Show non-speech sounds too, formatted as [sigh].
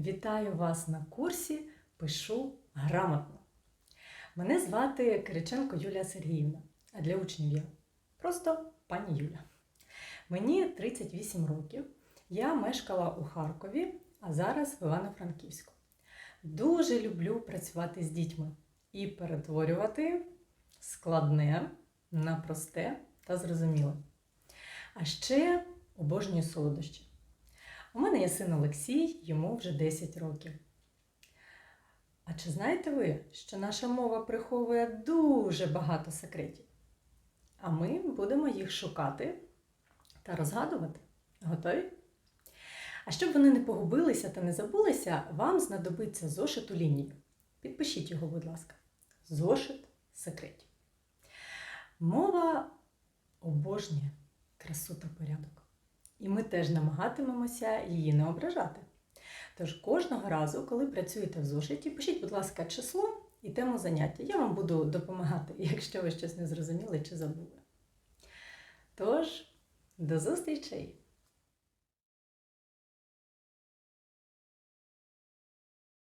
Вітаю вас на курсі Пишу грамотно. Мене звати Кириченко Юлія Сергіївна, а для учнів я просто пані Юля. Мені 38 років. Я мешкала у Харкові, а зараз в Івано-Франківську. Дуже люблю працювати з дітьми і перетворювати складне на просте та зрозуміле. А ще обожнюю солодощі. У мене є син Олексій, йому вже 10 років. А чи знаєте ви, що наша мова приховує дуже багато секретів? А ми будемо їх шукати та розгадувати. Готові? А щоб вони не погубилися та не забулися, вам знадобиться зошит у лінію. Підпишіть його, будь ласка. Зошит секретів. Мова обожнює красу та порядок. І ми теж намагатимемося її не ображати. Тож кожного разу, коли працюєте в зошиті, пишіть, будь ласка, число і тему заняття. Я вам буду допомагати, [laughs] якщо ви щось не зрозуміли чи забули. Тож, до зустрічей!